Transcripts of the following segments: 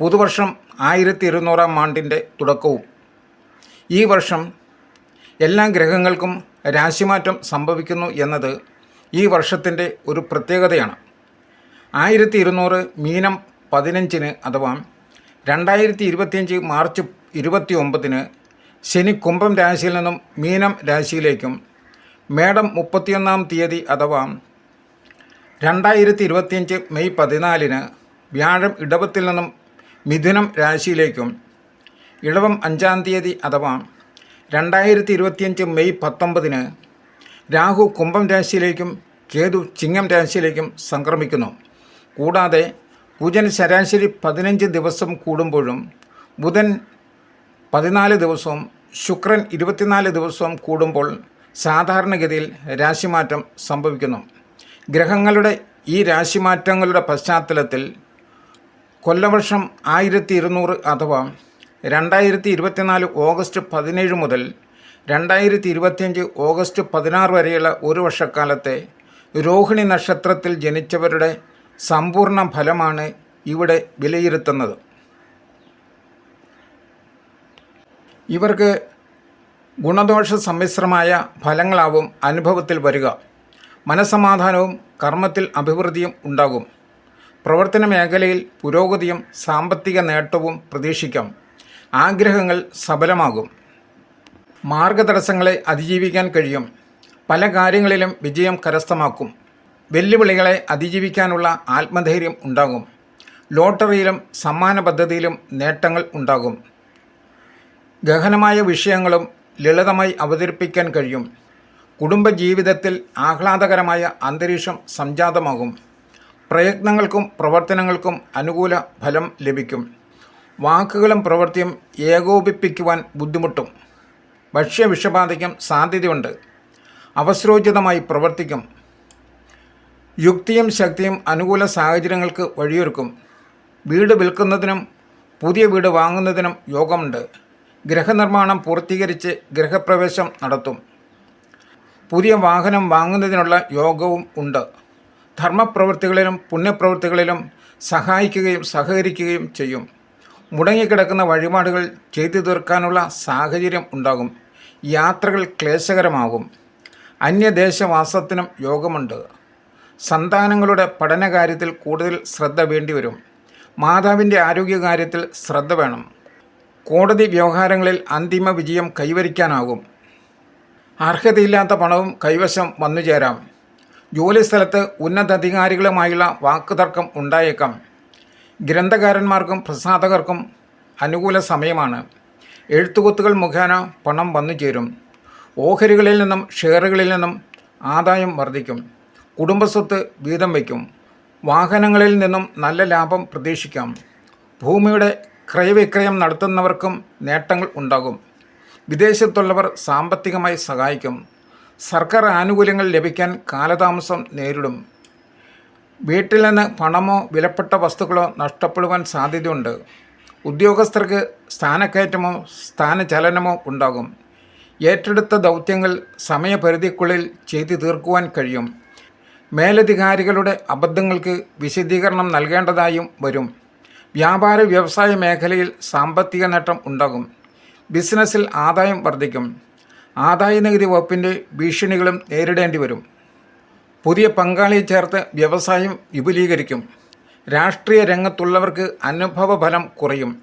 പുതുവർഷം ആയിരത്തി ഇരുന്നൂറാം ആണ്ടിന്റെ തുടക്കവും. ഈ വർഷം എല്ലാ ഗ്രഹങ്ങൾക്കും രാശിമാറ്റം സംഭവിക്കുന്നു എന്നത് ഈ വർഷത്തിന്റെ ഒരു പ്രത്യേകതയാണ്. ആയിരത്തി ഇരുന്നൂറ് മീനം പതിനഞ്ചിന് അഥവാ രണ്ടായിരത്തി ഇരുപത്തിയഞ്ച് മാർച്ച് ഇരുപത്തി ഒമ്പതിന് ശനി കുംഭം രാശിയിൽ നിന്നും മീനം രാശിയിലേക്കും മേടം മുപ്പത്തിയൊന്നാം തീയതി അഥവാ രണ്ടായിരത്തി ഇരുപത്തിയഞ്ച് മെയ് പതിനാലിന് വ്യാഴം ഇടവത്തിൽ നിന്നും മിഥുനം രാശിയിലേക്കും ഇളവം അഞ്ചാം തീയതി അഥവാ രണ്ടായിരത്തി ഇരുപത്തിയഞ്ച് മെയ് പത്തൊമ്പതിന് രാഹു കുംഭം രാശിയിലേക്കും കേതു ചിങ്ങം രാശിയിലേക്കും സംക്രമിക്കുന്നു. കൂടാതെ കുജൻ ശരാശരി പതിനഞ്ച് ദിവസം കൂടുമ്പോഴും ബുധൻ പതിനാല് ദിവസവും ശുക്രൻ ഇരുപത്തിനാല് ദിവസവും കൂടുമ്പോൾ സാധാരണഗതിയിൽ രാശിമാറ്റം സംഭവിക്കുന്നു. ഗ്രഹങ്ങളുടെ ഈ രാശിമാറ്റങ്ങളുടെ പശ്ചാത്തലത്തിൽ കൊല്ലവർഷം ആയിരത്തി ഇരുന്നൂറ് അഥവാ രണ്ടായിരത്തി ഇരുപത്തിനാല് ഓഗസ്റ്റ് പതിനേഴ് മുതൽ രണ്ടായിരത്തി ഇരുപത്തിയഞ്ച് ഓഗസ്റ്റ് പതിനാറ് വരെയുള്ള ഒരു വർഷക്കാലത്തെ രോഹിണി നക്ഷത്രത്തിൽ ജനിച്ചവരുടെ സമ്പൂർണ ഫലമാണ് ഇവിടെ വിലയിരുത്തുന്നത്. ഇവർക്ക് ഗുണദോഷ സമ്മിശ്രമായ ഫലങ്ങളാവും അനുഭവത്തിൽ വരിക. മനസമാധാനവും കർമ്മത്തിൽ അഭിവൃദ്ധിയും ഉണ്ടാകും. പ്രവർത്തന മേഖലയിൽ പുരോഗതിയും സാമ്പത്തിക നേട്ടവും പ്രതീക്ഷിക്കാം. ആഗ്രഹങ്ങൾ സഫലമാകും മാർഗതടസ്സങ്ങളെ അതിജീവിക്കാൻ കഴിയും. പല കാര്യങ്ങളിലും വിജയം കരസ്ഥമാക്കും. വെല്ലുവിളികളെ അതിജീവിക്കാനുള്ള ആത്മധൈര്യം ഉണ്ടാകും. ലോട്ടറിയിലും സമ്മാന പദ്ധതിയിലും നേട്ടങ്ങൾ ഉണ്ടാകും. ഗഹനമായ വിഷയങ്ങളും ലളിതമായി അവതരിപ്പിക്കാൻ കഴിയും. കുടുംബജീവിതത്തിൽ ആഹ്ലാദകരമായ അന്തരീക്ഷം സംജാതമാകും. പ്രയത്നങ്ങൾക്കും പ്രവർത്തനങ്ങൾക്കും അനുകൂല ഫലം ലഭിക്കും. വാക്കുകളും പ്രവൃത്തിയും ഏകോപിപ്പിക്കുവാൻ ബുദ്ധിമുട്ടും. ഭക്ഷ്യവിഷബാധയ്ക്കും സാധ്യതയുണ്ട്. അവസരോചിതമായി പ്രവർത്തിക്കും. യുക്തിയും ശക്തിയും അനുകൂല സാഹചര്യങ്ങൾക്ക് വഴിയൊരുക്കും. വീട് വിൽക്കുന്നതിനും പുതിയ വീട് വാങ്ങുന്നതിനും യോഗമുണ്ട്. ഗൃഹനിർമ്മാണം പൂർത്തീകരിച്ച് ഗ്രഹപ്രവേശം നടത്തും. പുതിയ വാഹനം വാങ്ങുന്നതിനുള്ള യോഗവും ഉണ്ട്. ധർമ്മപ്രവൃത്തികളിലും പുണ്യപ്രവൃത്തികളിലും സഹായിക്കുകയും സഹകരിക്കുകയും ചെയ്യും. മുടങ്ങിക്കിടക്കുന്ന വഴിപാടുകൾ ചെയ്തു തീർക്കാനുള്ള സാഹചര്യം ഉണ്ടാകും. യാത്രകൾ ക്ലേശകരമാകും. അന്യദേശവാസത്തിനും യോഗമുണ്ട്. സന്താനങ്ങളുടെ പഠനകാര്യത്തിൽ കൂടുതൽ ശ്രദ്ധ വേണ്ടിവരും. മാതാവിന്റെ ആരോഗ്യകാര്യത്തിൽ ശ്രദ്ധ വേണം. കോടതി വ്യവഹാരങ്ങളിൽ അന്തിമ വിജയം കൈവരിക്കാനാകും. അർഹതയില്ലാത്ത പണവും കൈവശം വന്നുചേരാം. ജോലിസ്ഥലത്ത് ഉന്നതധികാരികളുമായുള്ള വാക്കുതർക്കം ഉണ്ടായേക്കാം. ഗ്രന്ഥകാരന്മാർക്കും പ്രസാധകർക്കും അനുകൂല സമയമാണ്. എഴുത്തുകുത്തുകൾ മുഖേന പണം വന്നു ചേരും ഓഹരികളിൽ നിന്നും ഷെയറുകളിൽ നിന്നും ആദായം വർദ്ധിക്കും. കുടുംബസ്വത്ത് വീതം വയ്ക്കും. വാഹനങ്ങളിൽ നിന്നും നല്ല ലാഭം പ്രതീക്ഷിക്കാം. ഭൂമിയുടെ ക്രയവിക്രയം നടത്തുന്നവർക്കും നേട്ടങ്ങൾ ഉണ്ടാകും. വിദേശത്തുള്ളവർ സാമ്പത്തികമായി സഹായിക്കും. സർക്കാർ ആനുകൂല്യങ്ങൾ ലഭിക്കാൻ കാലതാമസം നേരിടും. വീട്ടിൽ നിന്ന് പണമോ വിലപ്പെട്ട വസ്തുക്കളോ നഷ്ടപ്പെടുവാൻ സാധ്യതയുണ്ട്. ഉദ്യോഗസ്ഥർക്ക് സ്ഥാനക്കയറ്റമോ സ്ഥാനചലനമോ ഉണ്ടാകും. ഏറ്റെടുത്ത ദൗത്യങ്ങൾ സമയപരിധിക്കുള്ളിൽ ചെയ്തു തീർക്കുവാൻ കഴിയും. മേലധികാരികളുടെ അബദ്ധങ്ങൾക്ക് വിശദീകരണം നൽകേണ്ടതായും വരും. വ്യാപാര വ്യവസായ മേഖലയിൽ സാമ്പത്തിക നേട്ടം ഉണ്ടാകും. ബിസിനസ്സിൽ ആദായം വർദ്ധിക്കും. ആദായ നികുതി വകുപ്പിന്റെ ഭീഷണികളും നേരിടേണ്ടി വരും. പുതിയ പങ്കാളിയെ ചേർത്ത് വ്യവസായം വിപുലീകരിക്കും. രാഷ്ട്രീയ രംഗത്തുള്ളവർക്ക് അനുഭവ ഫലം കുറയും.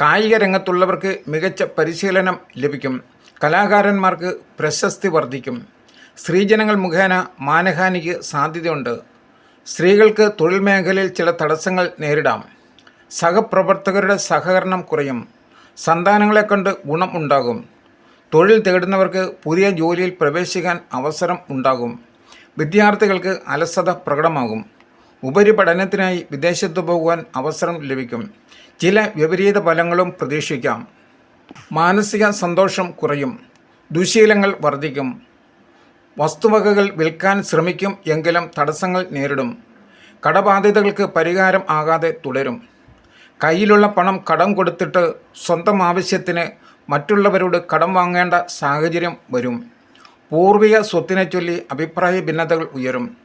കായിക രംഗത്തുള്ളവർക്ക് മികച്ച പരിശീലനം ലഭിക്കും. കലാകാരന്മാർക്ക് പ്രശസ്തി വർദ്ധിക്കും. സ്ത്രീജനങ്ങൾ മുഖേന മാനഹാനിക്ക് സാധ്യതയുണ്ട്. സ്ത്രീകൾക്ക് തൊഴിൽ മേഖലയിൽ ചില തടസ്സങ്ങൾ നേരിടാം. സഹപ്രവർത്തകരുടെ സഹകരണം കുറയും. സന്താനങ്ങളെ കണ്ട് ഗുണം ഉണ്ടാകും. തൊഴിൽ തേടുന്നവർക്ക് പുതിയ ജോലിയിൽ പ്രവേശിക്കാൻ അവസരം ഉണ്ടാകും. വിദ്യാർത്ഥികൾക്ക് അലസത പ്രകടമാകും. ഉപരിപഠനത്തിനായി വിദേശത്ത് പോകുവാൻ അവസരം ലഭിക്കും. ചില വിപരീത ഫലങ്ങളും പ്രതീക്ഷിക്കാം. മാനസിക സന്തോഷം കുറയും. ദുശീലങ്ങൾ വർദ്ധിക്കും. വസ്തുവകകൾ വിൽക്കാൻ ശ്രമിക്കും എങ്കിലും തടസ്സങ്ങൾ നേരിടും. കടബാധ്യതകൾക്ക് പരിഹാരം ആകാതെ തുടരും. കയ്യിലുള്ള പണം കടം കൊടുത്തിട്ട് സ്വന്തം ആവശ്യത്തിന് മറ്റുള്ളവരോട് കടം വാങ്ങേണ്ട സാഹചര്യം വരും. പൂർവിക സ്വത്തിനെ ചൊല്ലി അഭിപ്രായ ഭിന്നതകൾ ഉയരും.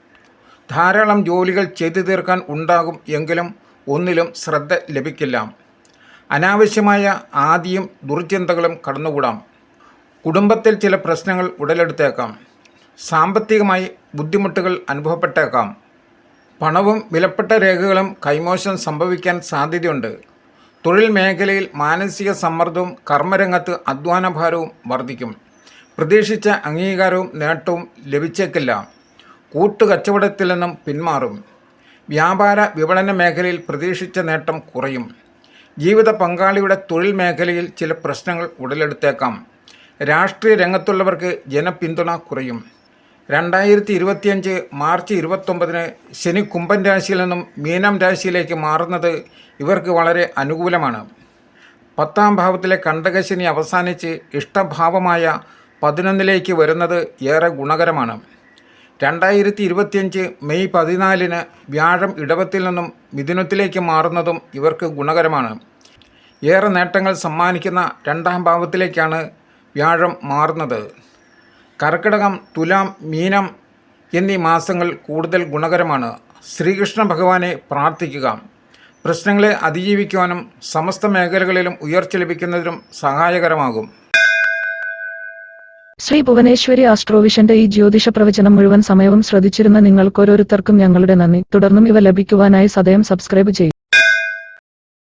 ധാരാളം ജോലികൾ ചെയ്തു തീർക്കാൻ ഉണ്ടാകും എങ്കിലും ഒന്നിലും ശ്രദ്ധ ലഭിക്കില്ല. അനാവശ്യമായ ആദിയും ദുർചിന്തകളും കടന്നുകൂടാം. കുടുംബത്തിൽ ചില പ്രശ്നങ്ങൾ ഉടലെടുത്തേക്കാം. സാമ്പത്തികമായി ബുദ്ധിമുട്ടുകൾ അനുഭവപ്പെട്ടേക്കാം. പണവും വിലപ്പെട്ട രേഖകളും കൈമോശം സംഭവിക്കാൻ സാധ്യതയുണ്ട്. തൊഴിൽ മേഖലയിൽ മാനസിക സമ്മർദ്ദവും കർമ്മരംഗത്ത് അധ്വാനഭാരവും വർദ്ധിക്കും. പ്രതീക്ഷിച്ച അംഗീകാരവും നേട്ടവും ലഭിച്ചേക്കില്ല. കൂട്ടുകച്ചവടത്തിൽ നിന്നും പിന്മാറും. വ്യാപാര വിപണന മേഖലയിൽ പ്രതീക്ഷിച്ച നേട്ടം കുറയും. ജീവിത പങ്കാളിയുടെ തൊഴിൽ മേഖലയിൽ ചില പ്രശ്നങ്ങൾ ഉടലെടുത്തേക്കാം. രാഷ്ട്രീയ രംഗത്തുള്ളവർക്ക് ജനപിന്തുണ കുറയും. രണ്ടായിരത്തി ഇരുപത്തിയഞ്ച് മാർച്ച് ഇരുപത്തൊമ്പതിന് ശനി കുംഭൻ രാശിയിൽ നിന്നും മീനം രാശിയിലേക്ക് മാറുന്നത് ഇവർക്ക് വളരെ അനുകൂലമാണ്. പത്താം ഭാവത്തിലെ കണ്ടകശനി അവസാനിച്ച് ഇഷ്ടഭാവമായ പതിനൊന്നിലേക്ക് വരുന്നത് ഏറെ ഗുണകരമാണ്. രണ്ടായിരത്തി ഇരുപത്തിയഞ്ച് മെയ് പതിനാലിന് വ്യാഴം ഇടവത്തിൽ നിന്നും മിഥുനത്തിലേക്ക് മാറുന്നതും ഇവർക്ക് ഗുണകരമാണ്. ഏറെ നേട്ടങ്ങൾ സമ്മാനിക്കുന്ന രണ്ടാം ഭാവത്തിലേക്കാണ് വ്യാഴം മാറുന്നത്. കർക്കിടകം തുലാം മീനം എന്നീ മാസങ്ങൾ കൂടുതൽ ഗുണകരമാണ്. ശ്രീകൃഷ്ണ ഭഗവാനെ പ്രാർത്ഥിക്കുക. പ്രശ്നങ്ങളെ അതിജീവിക്കുവാനും സമസ്ത മേഖലകളിലും ഉയർച്ച ലഭിക്കുന്നതിനും സഹായകരമാകും. ശ്രീ ഭുവനേശ്വരി ആസ്ട്രോവിഷന്റെ ഈ ജ്യോതിഷ പ്രവചനം മുഴുവൻ സമയവും ശ്രദ്ധിച്ചിരുന്ന നിങ്ങൾക്ക് ഓരോരുത്തർക്കും ഞങ്ങളുടെ നന്ദി. തുടർന്നും ഇവ ലഭിക്കുവാനായി സദയം സബ്സ്ക്രൈബ് ചെയ്യും.